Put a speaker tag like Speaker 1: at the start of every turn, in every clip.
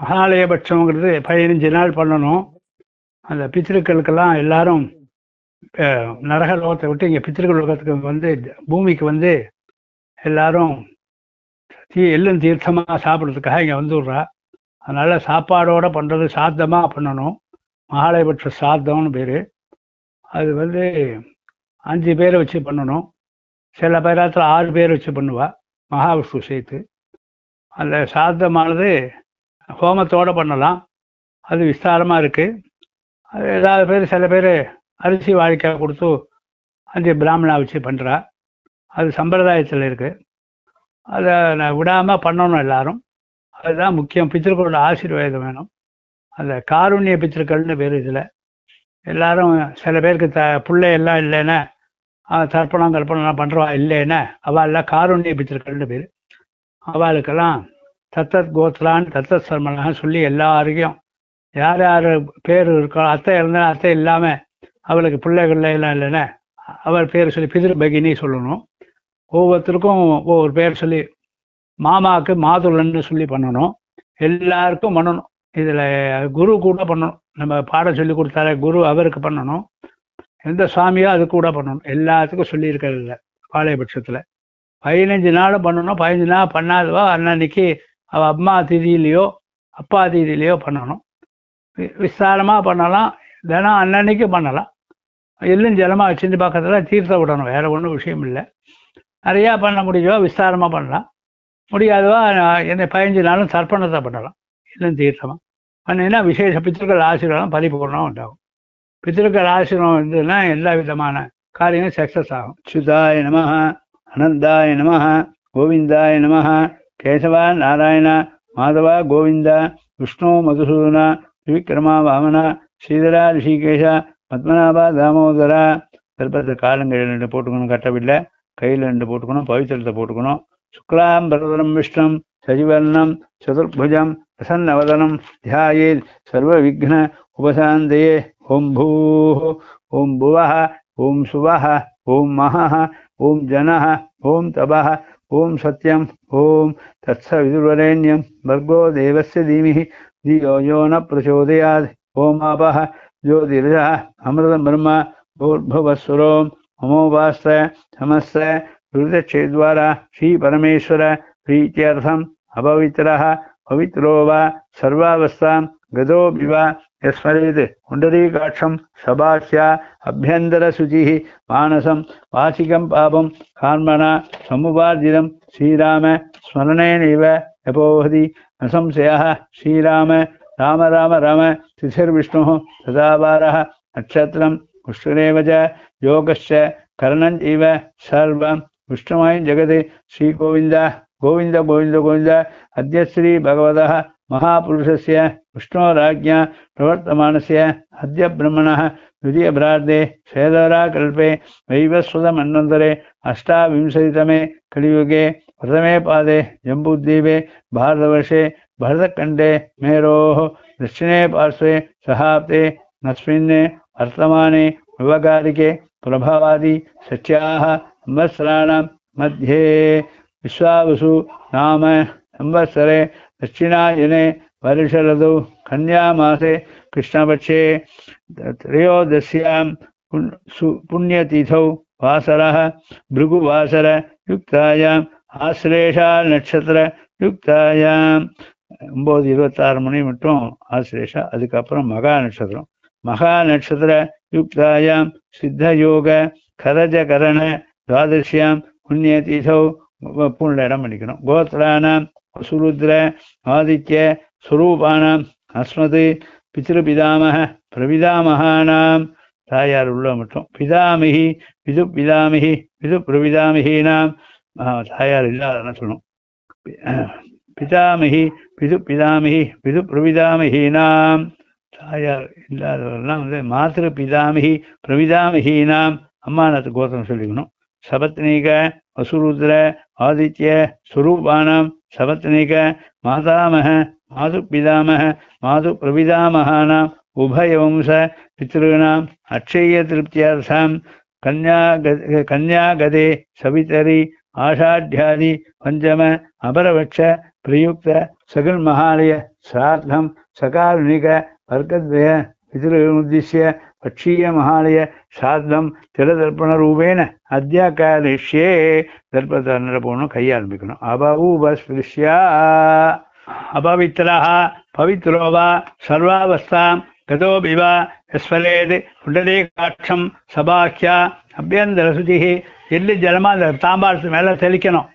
Speaker 1: மகாலயபட்சங்கிறது பதினஞ்சு நாள் பண்ணணும். அந்த பித்திருக்களுக்கெல்லாம் எல்லாரும் நரக லோகத்தை விட்டு இங்கே பித்திருக்கள் லோகத்துக்கு வந்து பூமிக்கு வந்து எல்லாரும் தீ எள்ளும் தீர்த்தமாக சாப்பிட்றதுக்காக இங்கே வந்துடுறா. அதனால சாப்பாடோட பண்ணுறது சாத்தமாக பண்ணணும். மகாலயபட்ச சாத்தம்னு பேர். அது வந்து அஞ்சு பேரை வச்சு பண்ணணும். சில பேராத்தில் ஆறு பேர் வச்சு பண்ணுவா. மகாவிஷ்ணு சேர்த்து. அந்த சாத்தமானது ஹோமத்தோடு பண்ணலாம். அது விஸ்தாரமாக இருக்குது அது ஏதாவது பேர் சில பேர் அரிசி வாழைக்காய் கொடுத்து அந்த பிராமணா வச்சு பண்ணுறா அது சம்பிரதாயத்தில் இருக்குது அதை நான் விடாமல் பண்ணணும் எல்லாரும். அதுதான் முக்கியம். பித்திருக்களோட ஆசீர்வாதம் வேணும். அந்த காருண்ய பித்திருக்கள்னு பேர் இதில். எல்லாரும் சில பேருக்கு த பிள்ளை எல்லாம் இல்லைன்னா தர்ப்பணம் கற்பனைலாம் பண்ணுறவா இல்லைன்னா அவள் காருண்ய பித்திருக்கள்னு பேர். அவளுக்கெல்லாம் தத்தத் கோத்ரான்னு தத்தத் சர்மனாக சொல்லி எல்லாருக்கும் யார் யார் பேர் இருக்கோ அத்தை இருந்தாலும் அத்தை இல்லாமல் அவளுக்கு பிள்ளைகள் எல்லாம் இல்லைன்னா அவர் பேர் சொல்லி பிதிரு பகினி சொல்லணும். ஒவ்வொருத்தருக்கும் ஒவ்வொரு பேர் சொல்லி மாமாவுக்கு மாதுளன்னு சொல்லி பண்ணணும். எல்லாருக்கும் பண்ணணும். இதில் குரு கூட பண்ணணும். நம்ம பாடம் சொல்லி கொடுத்தாரு குரு அவருக்கு பண்ணணும். எந்த சுவாமியோ அது கூட பண்ணணும். எல்லாத்துக்கும் சொல்லியிருக்கிறது இல்லை. பாளையபட்சத்தில். பதினஞ்சு நாளும் பண்ணணும். பதினஞ்சு நாள் பண்ணாதவா? அன்னன்னைக்கு அவள் அம்மா திதியிலையோ அப்பா திதியிலையோ பண்ணணும். வி- பண்ணலாம். தினம் அன்னன்னைக்கு பண்ணலாம். எள்ளும் ஜலமாக வச்சுட்டு பக்கத்தில் தீர்த்த விடணும். வேற ஒன்றும் விஷயம் இல்லை. நிறையா பண்ண முடியவா விஸ்தாரமாக பண்ணலாம். முடியாதவா என்ன பதினஞ்சு நாளும் தர்ப்பணத்தை பண்ணலாம். எள்ளும் தீர்த்தமாக பண்ணினா விசேஷ பித்திருக்கள் ஆசீர்வாதம் பரிபூர்ணம் உண்டாகும். பித்திருக்கள் ஆசீர்வாதம் இருந்ததுன்னா எல்லா விதமான காரியங்களும் சக்ஸஸ் ஆகும். சுதாய நம அனந்தாய நம கோவிந்தாய நம கேசவா நாராயண மாதவா கோவிந்தா விஷ்ணு மதுசூதனா திவிக்ரமா வாமனா ஸ்ரீதரா ரிஷிகேஷ பத்மநாபா தாமோதரா. திருப்பதி காலங்கள் ரெண்டு போட்டுக்கணும் கட்டவில்லை. கையில் ரெண்டு போட்டுக்கணும் பவித்திரத்தை போட்டுக்கணும். சுக்லாம் பரதரம் விஷ்ணம் சஜிவர்ணம் சதுர்புஜம் பிரசன்னவதனம் தியாயேத் சர்வவிக்ன உபசாந்தயே. ஓம் பூ ஓம் புவः ஓம் சுவः ஓம் மகः ஓம் ஜன ஓம் தபः ॐ सत्यम्, ॐ तत्सविदुर्वरेण्यं भर्गो देवस्य धीमिः धियो यो न प्रचोदयात्। ओमापः ज्योतिरजः अमृतं ब्रह्म, भूर्भुवस्वरों ममोपास्त समस्त हृदयक्षेद्वारा श्रीपरमेश्वर, प्रीत्यर्थम् अपवित्रः, पवित्रो वा, सर्वावस्थां गतोऽपि वा। யஸ்மரேத் புண்டரீகாட்சம் சபாஹ்யா அபியந்தரசுச்சிः மானசம் வாசிகம் பாபம் கான்மனா சமுபார்ஜிதம் ஸ்ரீராம ஸ்மரணேனைவ யபோஹதி நசம்சயः ஸ்ரீராம ராம ராம ராம திதிர்விஷ்ணுः சதாபாரः நட்சத்திரம் புஷ்கரேவ ச யோகஸ்ய கரணஞ்சீவ சர்வம் விஷ்ணுமாயும் ஜெகதி ஸ்ரீகோவிந்த கோவிந்த கோவிந்த கோவிந்த அத்ய ஸ்ரீ பகவதः महापुरुषस्य विष्णोराज्ञा प्रवर्तमानस्य अद्य ब्रह्मणः द्वितीयभ्रार्धे श्वेतराकल्पे वैवस्वतमन्वन्तरे अष्टाविंशतितमे कलियुगे प्रथमे पादे जम्बूद्वीपे भारतवर्षे भरतखण्डे मेरोः दक्षिणे पार्श्वे सहाब्दे नस्मिन् वर्तमाने विवगारिके प्रभावादि सत्याः संवत्सराणां मध्ये विश्वावसु नाम संवत्सरे दक्षिणायने वर्षऋतौ कन्यामासे कृष्णपक्षे त्रयोदश्यां पुण्- सु- पुण्यतिथौ वासरः भृगुवासरयुक्तायाम् ஆசிரேஷா நட்சத்திர யுக்தாயாம் ஒம்பது இருபத்தாறு மணி மட்டும் ஆசிரேஷா அதுக்கப்புறம் மகா நட்சத்திரம் மகா நட்சத்திர யுக்தாயாம் சித்த யோக கரஜகரண துவாதசியாம் புண்ணிய தீசௌ பூண்ட இடம் பண்ணிக்கணும் கோத்ரானாம் சுருத்ர ஆதித்ய ஸ்வரூபானாம் அஸ்மது பித்ருபிதாமக பிரபிதாமகானாம் தாயார் உள்ள மட்டும். பிதாமிகி விது பிதாமிகி விது பிரபிதாமிகினாம் தாயார் இல்லாதன சொல்லணும். பிதாமிகி விது பிதாமிகி விது பிரபிதாமிகினாம் தாயார் இல்லாதவர்கள்லாம் வந்து மாத்திரு பிதாமிகி பிரபிதாமிகினாம் அம்மானத்து கோத்திரம் சொல்லிக்கணும். சபத்னீக வசுருத்ர ஆதித்ய ஸ்வரூபானாம் சபத்னீக மாதாமக மாது பிதாமக மாது பிரபிதாமகானாம் உபயவம்ச பித்ருணாம் அக்ஷய திருப்தியார்த்தம் கன்யா கன்யாகதே சவிதரி ஆஷாಢ்யாதி பஞ்சம அபரவட்ச பிரயுக்த சகல் மகாலய சிராத்தம் சகாருணிக வர்க்கத்வய பிதிருமுத்திய பட்சீய சாதம் சாத்தம் திரதர்ப்பணரூபேன அத்தியாக்காரிஷ்யே தர்ப்பத்தன்ன போகணும் கையை ஆரம்பிக்கணும் அபூபஸ்பிருஷ்யா அபவித்ரா பவித்ரோவா சர்வாவஸ்தாம் கதோபிவா எஸ்வலேது யஸ்வலேத் புண்டரீகாட்சம் சபாக்கியா அபியந்தர அபியந்தரசுதிः எள்ளு ஜலமா அந்த தாம்பாளத்து மேலே தெளிக்கணும்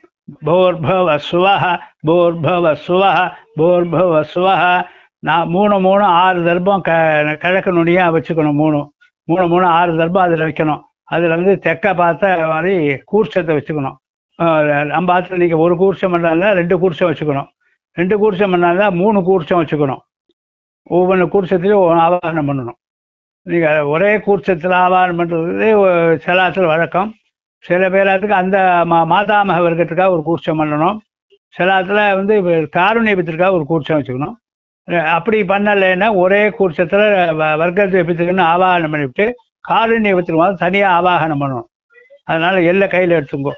Speaker 1: போர்பவ சுவஹ போர்பவ சுவஹ போர்பவ சுவஹ நான் மூணு மூணு ஆறு தர்பம் க கிழக்கு நுனியாக வச்சுக்கணும் மூணு. மூணு மூணு ஆறு தர்பம் அதில் வைக்கணும். அதில் வந்து தெக்க பார்த்த மாதிரி கூர்ச்சத்தை வச்சுக்கணும். நம்ம ஆற்றுல நீங்கள் ஒரு கூர்ச்சம் பண்ணாங்க ரெண்டு கூர்ச்சம் வச்சுக்கணும். ரெண்டு கூர்ச்சம் பண்ணாங்க மூணு கூர்ச்சம் வச்சுக்கணும். ஒவ்வொன்று கூர்ச்சத்திலையும் ஒவ்வொரு ஆவாகனம் பண்ணணும். நீங்கள் ஒரே கூர்ச்சத்தில் ஆவாகனம் பண்ணுறது சிலாத்தில் வழக்கம். சில பேராத்துக்கு அந்த மா மாதாமக வர்க்கத்துக்காக ஒரு கூர்ச்சம் பண்ணணும். சிலாத்தில் வந்து காருண்யபத்திற்காக ஒரு கூர்ச்சம் வச்சுக்கணும். அப்படி பண்ணலைன்னா ஒரே கூட்டத்தில் வர்க்கத்தை எப்பித்துக்குன்னு ஆவாகனம் பண்ணிவிட்டு காரண்ய வித்திரமாவது தனியாக ஆவாகனம் பண்ணணும் அதனால் எல்லை கையில் எடுத்துங்கோ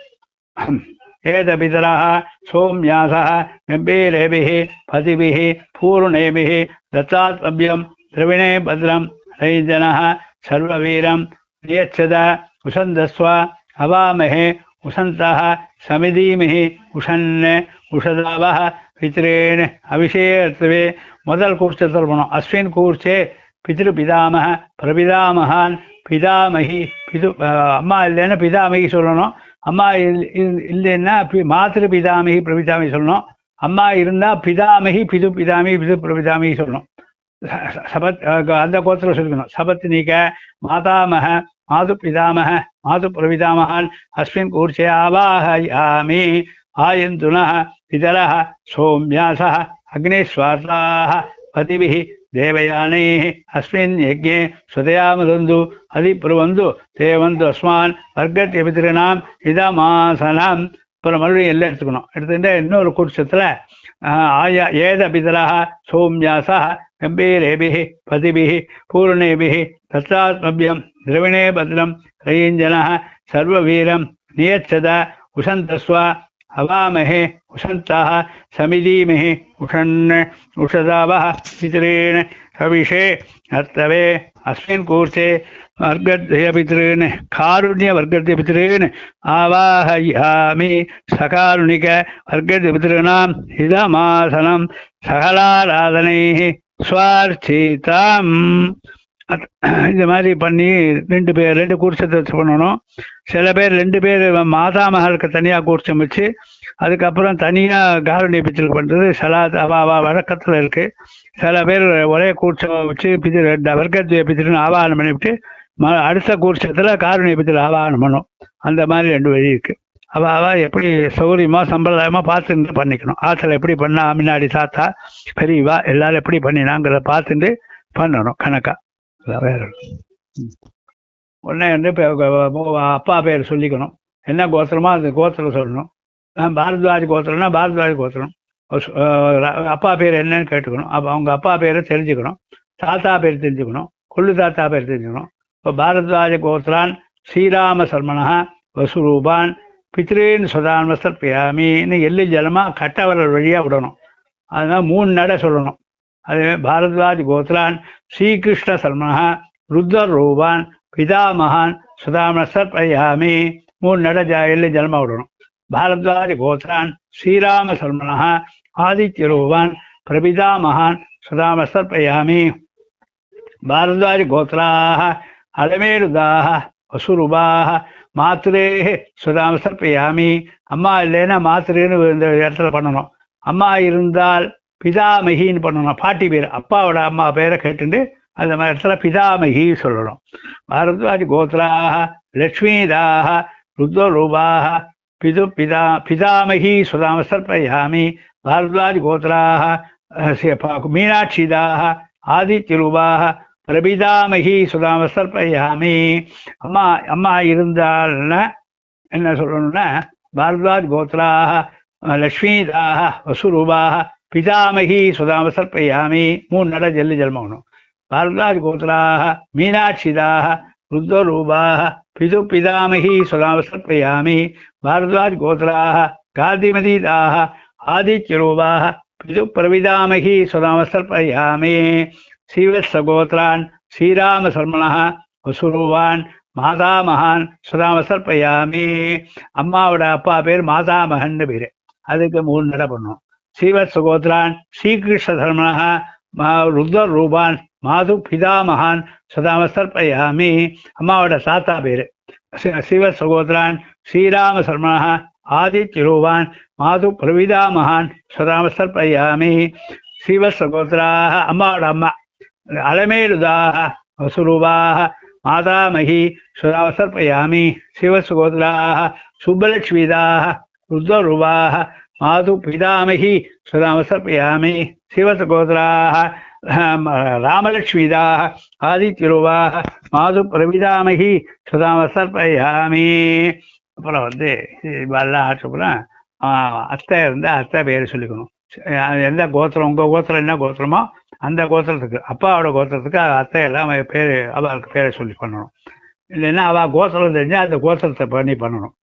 Speaker 1: ஏதபிதராக சோம்யாசா கம்பீரேபிகி பதிபிகி பூர்ணேபிகி தத்தாத்மபியம் திரவிணே பத்ரம் ரைஜனः சர்வவீரம் நியச்சத உசந்தஸ்வ அவாமஹே உசந்தः சமிதீமிஹி உஷன் உஷதாவः பித்ரேன் அபிஷேகத்வே முதல் கூர்ச்சத்தில் சொல்லணும் அஸ்வின் கூர்ச்சே பிதிரு பிதாமக பிரபிதாமகான் பிதாமகி பிது அம்மா இல்லைன்னா பிதாமகி சொல்லணும். அம்மா இல்லைன்னா பி- மாத்திரு பிதாமகி பிரபிதாமகி சொல்லணும். அம்மா இருந்தால் பிதாமகி பிது பிதாமகி பிது பிரபிதாமகி சொல்லணும். சபத் அந்த கோத்திரம் சொல்லிக்கணும். சபத் நீக்க மாதாமக மாது பிதாமக மாது பிரபிதாமகான் அஸ்மின் கூர்ச்சே ஆவாஹயாமி ஆயந்துன பிதர சோம்யாச அக்னிஸ்வாசாக பதிபிஹி தேவயானைः अस्मिन् यज्ञे स्वतया मदन्तु अधिब्रुवन्तु ते वन्तु अस्मान् வர்க்கத்திய பித்திருநாம் இதமாசனம் அப்புறம் மறுபடியும் எல்லாம் எடுத்துக்கணும். எடுத்துட்டு இன்னொரு குடிச்சத்தில் ஆயா ஏத பிதராக சோம்யாசா கம்பீரேபிஹி பதிபிஹி பூர்ணேபிஹி தத்தாத்மபியம் திரவிணே பத்ரம் ரயஞ்சன சர்வவீரம் நியச்சத உசந்தஸ்வ हवामहे उषन्ताः समिधीमहि उषन् उषदावः पितॄन् हविषे हर्तवे अस्मिन् कूर्चे वर्गद्वयपितॄन् कारुण्यवर्गद्वयपितॄन् आवाहयामि सकारुणिक वर्गद्वयपितॄणाम् इदमासनं सकलाराधनैः स्वार्थिताम् இந்த மாதிரி பண்ணி ரெண்டு பேர் ரெண்டு கூர்ச்சத்தை வச்சு பண்ணணும். சில பேர் ரெண்டு பேர் மாதா மகளுக்கு தனியாக கூர்ச்சம் வச்சு அதுக்கப்புறம் தனியாக காரணிய பிச்சல் பண்ணுறது சில அவா வழக்கத்தில் இருக்குது சில பேர் ஒரே கூர்ச்சம் வச்சு பிதிரு வர்க்கத்தை பிச்சுன்னு ஆவாகனம் பண்ணிவிட்டு ம அடுத்த கூர்ச்சத்தில் காரணிய பிச்சல் ஆவாகனம் பண்ணும் அந்த மாதிரி ரெண்டு வழி இருக்குது அவள் எப்படி சௌகரியமாக சம்பிரதாயமாக பார்த்துட்டு பண்ணிக்கணும். ஆற்றுல எப்படி பண்ணா முன்னாடி தாத்தா பெரியவா எல்லாரும் எப்படி பண்ணினாங்கிறத பார்த்துட்டு பண்ணணும் கணக்காக உடனே வந்து இப்போ அப்பா பேர் சொல்லிக்கணும். என்ன கோத்திரமோ அந்த கோத்திரம் சொல்லணும். நான் பாரத்வாஜ் கோத்திரம்னா பாரத்வாஜ் கோத்திரம். அப்பா பேர் என்னன்னு கேட்டுக்கணும். அப்போ அவங்க அப்பா பேரை தெரிஞ்சுக்கணும். தாத்தா பேர் தெரிஞ்சுக்கணும். கொள்ளு தாத்தா பேர் தெரிஞ்சுக்கணும். இப்போ பாரத்வாஜ கோத்திரான் ஸ்ரீராம சர்மனா வசுரூபான் பித்ரீன் சுதான்ம பியாமின்னு எள்ளு ஜலமாக கட்டவரல் வழியாக விடணும். அதனால் மூணு நடை சொல்லணும். அதே பாரத்வாஜ் கோத்ரான் ஸ்ரீகிருஷ்ண சர்மனா ருத்ர ரூபான் பிதாமகான் சுதாமசர் பிரயாமி மூணு நட ஜ- எள்ளு விடணும். பாரத்வாஜ் கோத்ரான் ஸ்ரீராம சர்மனா ஆதித்ய ரூபான் பிரபிதாமகான் சுதாமசர் பிரயாமி. பாரத்வாஜ் கோத்ராக அலமேருதாः வசுருபாக மாத்திரே சுதாம சர்ப்பயாமி அம்மா இல்லைன்னா மாத்திரேன்னு இந்த இடத்துல பண்ணணும். அம்மா இருந்தால் பிதாமகின்னு பண்ணணும். பாட்டி பேர் அப்பாவோட அம்மா பேரை கேட்டுட்டு அந்த மாதிரி இடத்துல பிதாமகி சொல்லணும். பாரத்வாஜ் கோத்ராக லக்ஷ்மிதாக ருத்ரரூபாக பிது பிதா பிதாமகி சுதாமஸ்தர் சர்ப்பயாமி பாரத்வாஜ் கோத்ராக அஹ், சி- ப- மீனாட்சிதாக ஆதித்யரூபாக பிரபிதாமகி சுதாம சர்ப்பயாமி. அம்மா அம்மா இருந்தால்னா என்ன சொல்லணும்னா பாரத்வாஜ் கோத்ராக லக்ஷ்மிதாக வசுரூபாக பிதாமகி சுதாமசர்ப்பயாமி மூணு நட ஜல்லி ஜல்மகனும். பார்கராஜ் கோத்ராக மீனாட்சிதாக ருத்ரூபாக பிது பிதாமகி சுதாமசர்ப்பயாமி பாரத்வாஜ் கோத்ராக காதிமதீதாக ஆதித்யரூபாக பிது பிரவிதாமகி சுதாமசர்ப்பயாமி சீவத்சகோத்ரான் ஸ்ரீராமசர்மணா வசுரூவான் மாதாமகான் சுதாமசர்ப்பயாமி அம்மாவோட அப்பா பேர் மாதாமகன் பேர். அதுக்கு மூணு நட பண்ணும். ஸ்ரீவத் சுகோத்ரான் ஸ்ரீகிருஷ்ண தர்மனஹா ருத்ரூபான் மாது பிதாமகான் சதாம சர்ப்பயாமி அம்மாவோட சாத்தா பேர். ஸ்ரீவத் சுகோத்ரான் ஸ்ரீராம சர்மனஹா ஆதித்யரூபான் மாது பிரவிதாமகான் சதாம சர்ப்பயாமி ஸ்ரீவத் சுகோத்ராக அம்மாவோட அம்மா. அலமேருதாக வசுரூபாக மாதாமகி சதாம சர்ப்பயாமி சிவசுகோத்ராக சுப்பலட்சுமிதாக ருத்ரூபாக மாது பிதாமகி சதாமசர்ப்பயாமி சிவசகோதராக ராமலட்சுமிதாக ஆதித்யருவாக மாது பிரபிதாமகி சதாமசர்ப்பயாமி அப்புறம் வந்து இதெல்லாம் ஆச்சப்புறம் அத்தை இருந்தால் அத்தை பேர் சொல்லிக்கணும். எந்த கோத்திரம் உங்கள் கோத்திரம் என்ன கோத்திரமோ அந்த கோத்திரத்துக்கு அப்பாவோட கோத்திரத்துக்கு அத்தை எல்லாம் பேர் அவளுக்கு பேரை சொல்லி பண்ணணும். இல்லைன்னா அவள் கோத்திரம் தெரிஞ்சால் அந்த கோத்திரத்தை பண்ணி பண்ணணும்.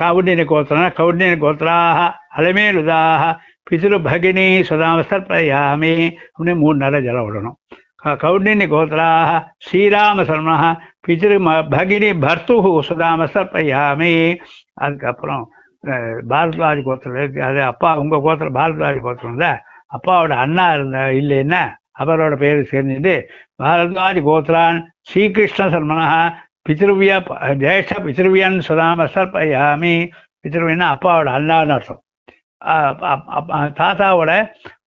Speaker 1: கவுண்டினி கோத்திரம்னா கவுண்டினி கோத்திராக அலமேலுதாக பிதுரு பகினி சுதாமசர்ப்பயாமி அப்படின்னு மூணு நேரம் ஜலம் விடணும். கவுண்டினி கோத்திராக ஸ்ரீராம சர்மனா பிதிரு பகினி பர்த்து சுதாமசர்ப்பயாமி அதுக்கப்புறம் பாரத்வாஜி கோத்திரம் அது அப்பா உங்கள் கோத்திரம் பாரத்வாஜி கோத்திரம் தான் அப்பாவோட அண்ணா இருந்த இல்லைன்னா அவரோட பேர் சேர்ந்துட்டு பாரத்வாஜி கோத்ரான் ஸ்ரீகிருஷ்ண சர்மனா பித்ருவியா ஜேஷ்ட பித்ருவியன் சுதாம சர்ப்பயாமி. பித்ருவின்னா அப்பாவோட அண்ணான்னு அர்த்தம். தாத்தாவோட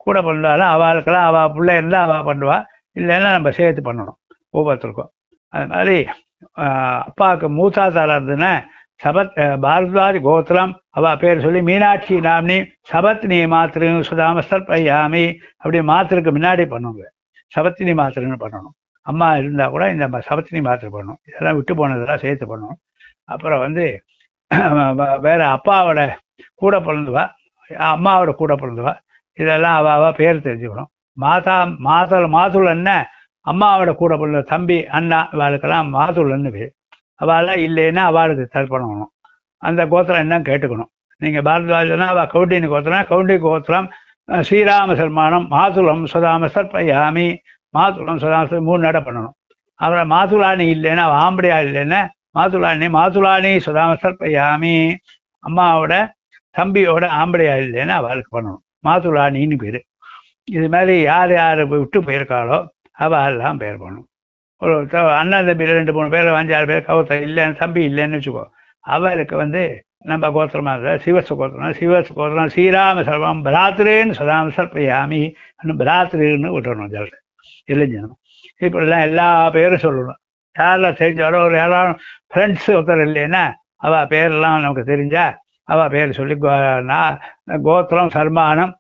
Speaker 1: கூட பண்ணாலும் அவளுக்கெல்லாம் அவள் பிள்ளை இருந்தால் அவள் பண்ணுவா. இல்லைன்னா நம்ம சேர்த்து பண்ணணும் ஒவ்வொருத்தருக்கும். அது மாதிரி அப்பாவுக்கு மூத்தாத்தாரா இருந்ததுன்னா சபத் பாரத்வாஜ் கோத்திரம் அவ பேர் சொல்லி மீனாட்சி நாம்னி சபத்னி மாத்திரு சுதாம பையாமி அப்படி மாத்திருக்கு முன்னாடி பண்ணுவாங்க. சபத்தினி மாத்திரன்னு பண்ணணும். அம்மா இருந்தால் கூட இந்த சபத்தினி மாத்திரை பண்ணும் இதெல்லாம் விட்டு போனதெல்லாம் சேர்த்து பண்ணணும் அப்புறம் வந்து வேற அப்பாவோட கூட பிறந்தவா அம்மாவோட கூட பிறந்தவா இதெல்லாம் அவ அவ பேர் தெரிஞ்சுக்கணும். மாதா மாதல் மாதுள் அண்ணன் அம்மாவோட கூட பிறந்த தம்பி அண்ணா இவாளுக்கெல்லாம் மாதுளன்னு பேர். அவெல்லாம் இல்லைன்னா அவளுக்கு தர்ப்பணம் அந்த கோத்திரம் என்ன கேட்டுக்கணும். நீங்கள் பாரதிவாஜனா அவள் கவுண்டின்னு கோத்திரம் கவுண்டி கோத்திரம் ஸ்ரீராம சர்மானம் மாதுளம் சுதாம சர்ப்பயாமி மாத்துளம் சுதாம மூணு நடை பண்ணணும். அப்புறம் மாதுளானி இல்லைன்னா ஆம்படியா இல்லைன்னா மாதுளானி மாதுளானி சுதாம சர்ப்பயாமி அம்மாவோட தம்பியோட ஆம்படியா இல்லைன்னா அவளுக்கு பண்ணணும். மாதுளானின்னு பேர். இது மாதிரி யார் யார் விட்டு போயிருக்காளோ அவள் எல்லாம் பேர் பண்ணணும் ஒரு அண்ணன் தம்பி ரெண்டு மூணு பேர் அஞ்சாறு பேர் கவுத்த இல்லைன்னு தம்பி இல்லைன்னு வச்சுக்கோ அவருக்கு வந்து நம்ம கோத்திரமா இருந்தால் சிவசு கோத்திரம் சிவசு கோத்திரம் ஸ்ரீராம சர்வம் பிராத்திரேன்னு சதாம் சர்ப்பயாமி பிராத்திரின்னு விட்டுறணும் ஜலத்தை இளைஞனும் இப்படிலாம் எல்லா பேரும் சொல்லணும். யாரெல்லாம் தெரிஞ்சாலோ ஒரு யாரும் ஃப்ரெண்ட்ஸ் ஒருத்தர் இல்லைன்னா அவள் பேரெல்லாம் நமக்கு தெரிஞ்சா அவள் பேர் சொல்லி கோத்திரம் சல்மானம்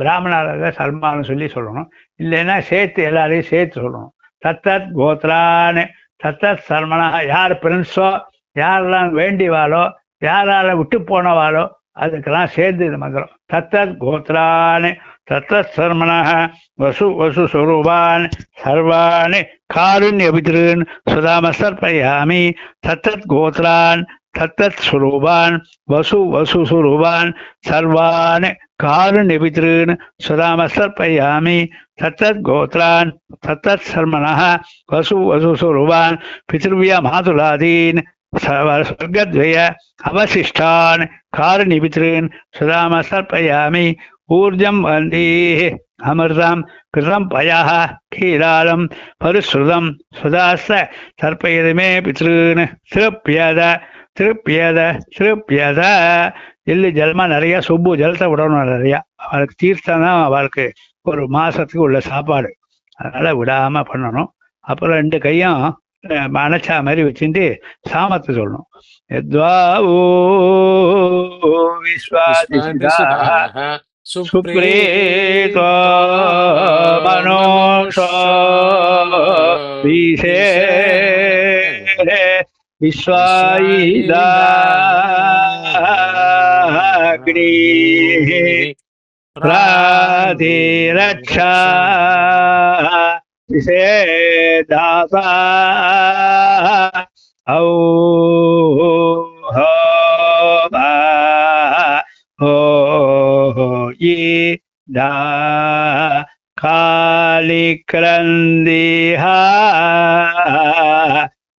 Speaker 1: பிராமணார சல்மானம் சொல்லி சொல்லணும். இல்லைன்னா சேர்த்து எல்லாரையும் சேர்த்து சொல்லணும். தத்தத் கோத்ரான்னு தத்தத் சல்மனா யார் பிரின்ஸோ யாரெல்லாம் வேண்டிவாளோ யாரால விட்டு போனவாளோ அதுக்கெல்லாம் சேர்ந்து இது மந்திரம். தத்தத் கோத்ரான்னு தத்தத் சர்மனா வசு வசு சுரூபான் சர்வாணி காருண்யபிதிருன் சுதாம சர்ப்பயாமி தத்தத் கோத்ரான் தத்தத் சுரூபான் வசு வசு சுரூபான் சர்வான் காருண்யபிதிருன் சுதாம சர்ப்பயாமி தத்தத் கோத்ரான் ஊர்ஜம் வந்தே. அமிர்தம் கிருதம் பயாக கீழாலம் பரிசுதம் சுதாச சர்ப்பயதுமே பித்ருன்னு. திருப்பியத திருப்பியத திருப்பியத. எள்ளு ஜலமா நிறைய சுப்பு ஜலத்தை விடணும் நிறையா. அவளுக்கு தீர்த்தம் தான் அவளுக்கு ஒரு மாசத்துக்கு உள்ள சாப்பாடு. அதனால விடாம பண்ணணும். அப்புறம் ரெண்டு கையும் அணைச்சா மாதிரி வச்சுட்டு சாமத்தை சொல்லணும். எத்வா ஓ விஸ்வாதிசிதா सुप्रेत मनोष विषे विश्वाग्नि राधे रक्षा विषे दासा औ हो ये दा कालिक्रन्दिहा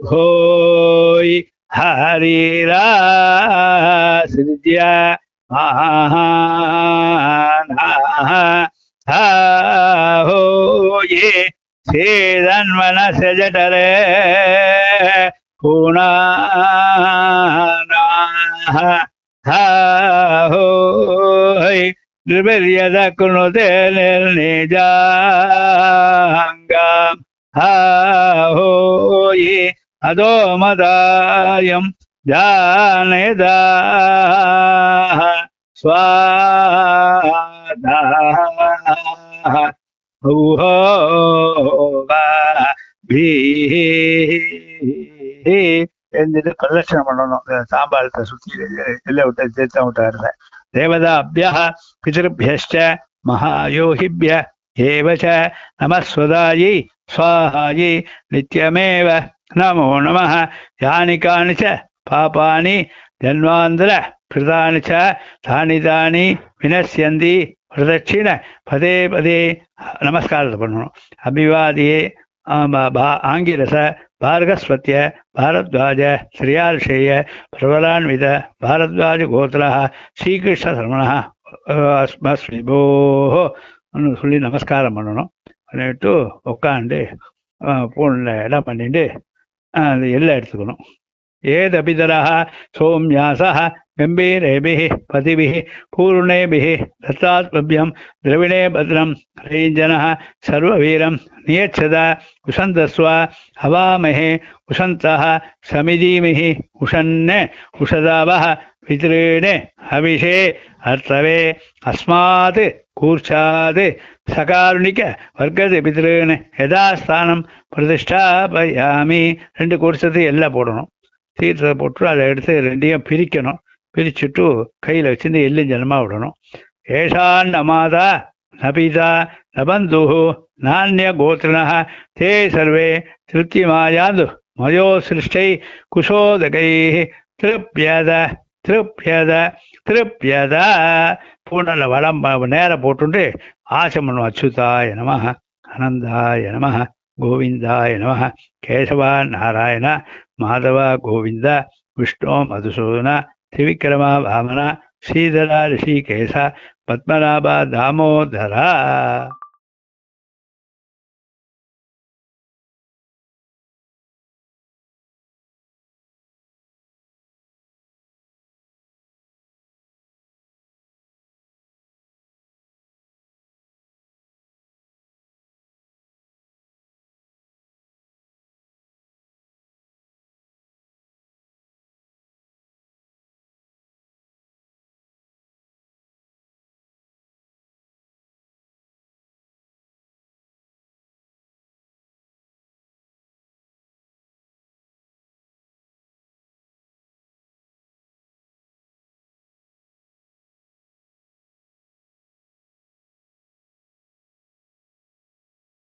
Speaker 1: होय हरिरा सृज्य हो ये छेदन्मनस जठरे पुना हो ದ್ರಿಬೆರ್ಯದಕುನುತೆ ನಿರ್ನಿಜಾಂಗ ಹೋಯಿ ಅದೋ ಮದಾಯಂ ಜಾನದ ಸ್ವಾದ எழுந்துட்டு பிரதட்சணம் பண்ணணும் சாம்பாரத்தை சுற்றி எல்லை விட்டு சேர்த்தா விட்டா இருந்தேன் தேவதாபிய பிதபியச்ச மகாயோகிபிய ஏவச்ச நமஸ்வதாயி சுவாஹாயி நித்யமேவ நமோ நம யானி காணி ச பாபானி ஜன்மாந்திர கிருதானி ச தானி தானி வினசியந்தி பிரதட்சிண பதே பதே நமஸ்காரத்தை பண்ணணும் அபிவாதியே ஆங்கிலச பார்கஸ்வத்திய பாரத்வாஜ ஸ்ரீயார்ஷேய பிரபலான்வித பாரத்வாஜ கோத்திரா ஸ்ரீகிருஷ்ண சரமணா அஸ்மஸ்விபோஹோ சொல்லி நமஸ்காரம் பண்ணணும். பண்ணிட்டு உட்காந்து பூனில் இடம் பண்ணிட்டு அந்த எல்லாம் எடுத்துக்கணும். ஏதபிதரா சோம்யாசா गम्भीरेभिः पतिभिः पूर्णेभिः दत्तात्मभ्यं द्रविणे भद्रं रञ्जनः सर्ववीरं नियच्छद उशन्तस्व हवामहे उशन्तः समिधीमिः उषन्ने उषदावः पितॄणे हविषे अर्थवे अस्मात् कूर्चात् சகாருணிக்க வர்க்கத்து பித்திருன்னு யதாஸ்தானம் பிரதிஷ்டாபயாமி ரெண்டு கூர்ச்சத்தை எல்லாம் போடணும் தீர்த்தத்தை போட்டு அதை எடுத்து ரெண்டையும் பிரிக்கணும் பிரிச்சுட்டு கையில் வச்சுருந்து எள்ளும் ஜனமாக விடணும். ஏஷான் அமாதா நபிதா நபந்து நானிய கோத்திரனா தே சர்வே திருப்திமாயாது மயோ சிருஷ்டை குசோதகை திருப்பியத திருப்பியத திருப்பியத பூனல வளம் நேரம் போட்டுட்டு ஆசமன் அச்சுதாய நம அனந்தாய நம கோவிந்தாய நம கேசவா நாராயண மாதவா கோவிந்த விஷ்ணு மதுசூதன त्रिविक्रमा वामना श्रीधरा ऋषि केशा पद्मनाभा दामोदरा